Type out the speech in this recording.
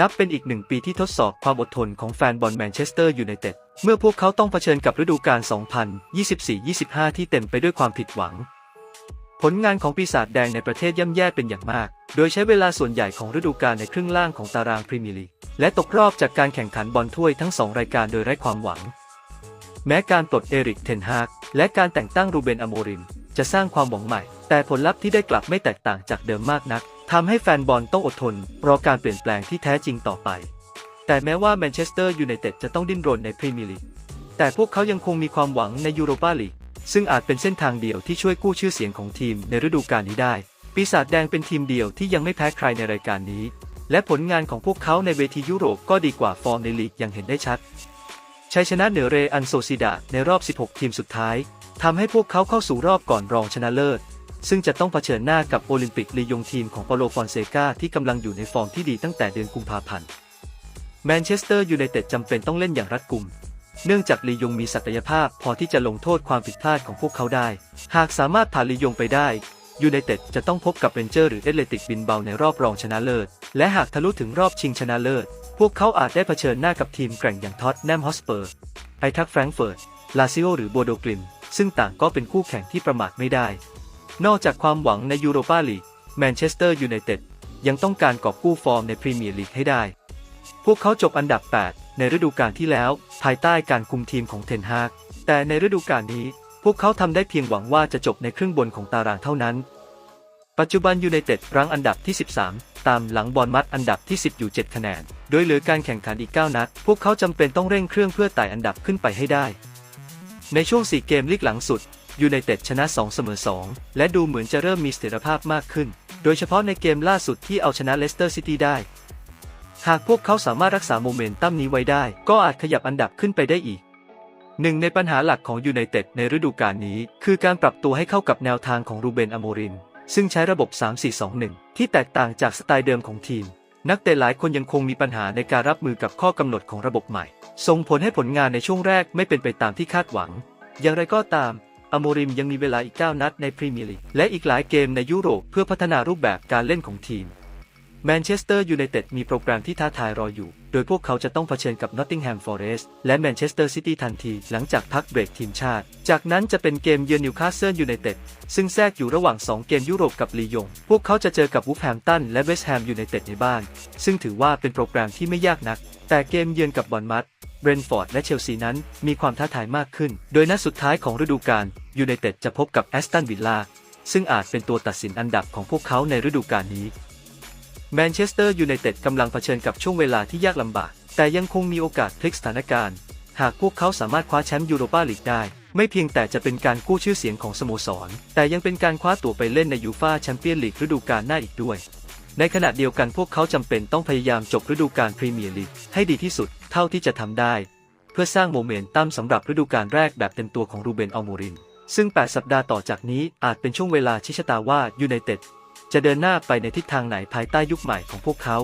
นับเป็นอีกหนึ่งปีที่ทดสอบความอดทนของแฟนบอลแมนเชสเตอร์ยูไนเต็ดเมื่อพวกเขาต้องเผชิญกับฤดูกาล 2024-25 ที่เต็มไปด้วยความผิดหวัง ผลงานของปีศาจแดงในประเทศย่ำแย่เป็นอย่างมาก โดยใช้เวลาส่วนใหญ่ของฤดูกาลในครึ่งล่างของตารางพรีเมียร์ลีกและตกรอบจากการแข่งขันบอลถ้วยทั้งสองรายการโดยไร้ความหวัง แม้การปลดเอริกเทนฮากและการแต่งตั้งรูเบนอโมริมจะสร้างความหวังใหม่ แต่ผลลัพธ์ที่ได้กลับไม่แตกต่างจากเดิมมากนัก ทำให้แฟนบอลต้องอดทนรอการเปลี่ยนแปลงที่แท้จริงต่อไป แต่แม้ว่าแมนเชสเตอร์ยูไนเต็ดจะต้องดิ้นรนในพรีเมียร์ลีก แต่พวกเขายังคงมีความหวังในยูโรปาลีก ซึ่งอาจเป็นเส้นทางเดียวที่ช่วยกู้ชื่อเสียงของทีมในฤดูกาลนี้ได้ ปีศาจแดงเป็นทีมเดียวที่ยังไม่แพ้ใครในรายการนี้ และผลงานของพวกเขาในเวทียุโรปก็ดีกว่าฟอร์มในลีกอย่างเห็นได้ชัด ชัยชนะเหนือเรอันโซซิดาในรอบ 16 ทีมสุดท้ายทำให้พวกเขาเข้าสู่รอบก่อนรองชนะเลิศ ซึ่งจะต้องเผชิญหน้ากับโอลิมปิกลียงทีมของเปาโลฟอนเซกาที่กำลังอยู่ในฟอร์มที่ดีตั้งแต่เดือนกุมภาพันธ์แมนเชสเตอร์ยูไนเต็ดจำเป็นต้องเล่นอย่างรัดกุม เนื่องจากลียงมีศักยภาพพอที่จะลงโทษความผิดพลาดของพวกเขาได้ หากสามารถผ่านลียงไปได้ยูไนเต็ดจะต้องพบกับเรนเจอร์หรือเอเลติกบินเบาในรอบรองชนะเลิศ และหากทะลุถึงรอบชิงชนะเลิศ พวกเขาอาจได้เผชิญหน้ากับทีมแกร่งอย่างท็อตแนมฮอสเปอร์ไอทักแฟรงเฟิร์ตลาซิโอหรือโบโดกลิมซึ่งต่างก็เป็นคู่แข่งที่ประมาทไม่ได้ นอกจากความหวังในยูโรปาลีกแมนเชสเตอร์ยูไนเต็ดยังต้องการกอบกู้ฟอร์มในพรีเมียร์ลีกให้ได้ พวกเขาจบอันดับ 8 ในฤดูกาลที่แล้ว ภายใต้การคุมทีมของเทนฮากแต่ในฤดูกาลนี้ พวกเขาทำได้เพียงหวังว่าจะจบในครึ่งบนของตารางเท่านั้น ปัจจุบันยูไนเต็ดรั้งอันดับที่ 13 ตามหลังบอลมัดอันดับที่ 10 อยู่ 7 คะแนน โดยเหลือการแข่งขันอีก 9 นัด พวกเขาจำเป็นต้องเร่งเครื่องเพื่อไต่อันดับขึ้นไปให้ได้ ในช่วง 4 เกมลีกหลังสุด ยูไนเต็ดชนะ2เสมอ2 และดูเหมือนจะเริ่มมีเสถียรภาพมากขึ้น โดยเฉพาะในเกมล่าสุดที่เอาชนะเลสเตอร์ซิตี้ได้ หากพวกเขาสามารถรักษาโมเมนตัมนี้ไว้ได้ ก็อาจขยับอันดับขึ้นไปได้อีกหนึ่งในปัญหาหลักของยูไนเต็ดในฤดูกาลนี้ คือการปรับตัวให้เข้ากับแนวทางของรูเบนอโมริมซึ่งใช้ระบบ 3-4-2-1 ที่แตกต่างจากสไตล์เดิมของทีม นักเตะหลายคนยังคงมีปัญหาในการรับมือกับข้อกำหนดของระบบใหม่ ส่งผลให้ผลงานในช่วงแรกไม่เป็นไปตามที่คาดหวัง อย่างไรก็ตาม อโมริมยังมีเวลาอีก 9 นัดในพรีเมียร์ลีกและอีกหลายเกมในยุโรปเพื่อพัฒนารูปแบบการเล่นของทีมแมนเชสเตอร์ยูไนเต็ดมีโปรแกรมที่ท้าทายรออยู่ โดยพวกเขาจะต้องเผชิญกับนอตติงแฮมฟอเรสต์และแมนเชสเตอร์ซิตี้ทันที หลังจากพักเบรกทีมชาติ จากนั้นจะเป็นเกมเยือนนิวคาสเซิลยูไนเต็ดซึ่งแทรกอยู่ระหว่าง 2 เกมยุโรปกับลียง พวกเขาจะเจอกับวูฟแฮมตันและเวสต์แฮมยูไนเต็ดในบ้าน ซึ่งถือว่าเป็นโปรแกรมที่ไม่ยากนัก แต่เกมเยือนกับบอลมัด เบรนฟอร์ดและเชลซีนั้นมีความท้าทายมากขึ้น โดยนัดสุดท้ายของฤดูกาลยูไนเต็ดจะพบกับแอสตันวิลล่าซึ่งอาจเป็นตัวตัดสินอันดับของพวกเขาในฤดูกาลนี้แมนเชสเตอร์ยูไนเต็ดกำลังเผชิญกับช่วงเวลาที่ยากลำบาก แต่ยังคงมีโอกาสพลิกสถานการณ์ หากพวกเขาสามารถคว้าแชมป์ยูโรปาลีกได้ ไม่เพียงแต่จะเป็นการกู้ชื่อเสียงของสโมสร แต่ยังเป็นการคว้าตั๋วไปเล่นในยูฟาแชมเปี้ยนลีกฤดูกาลหน้าอีกด้วย ในขณะเดียวกันพวกเขาจำเป็นต้องพยายามจบฤดูกาลพรีเมียร์ลีกให้ดีที่สุดเท่าที่จะทำได้ เพื่อสร้างโมเมนตัมสำหรับฤดูกาลแรกแบบเต็มตัวของรูเบนอัลโมริน ซึ่ง 8 สัปดาห์ต่อจากนี้อาจเป็นช่วงเวลาชี้ชะตาว่ายูไนเต็ดจะเดินหน้าไปในทิศทางไหนภายใต้ยุคใหม่ของพวกเขา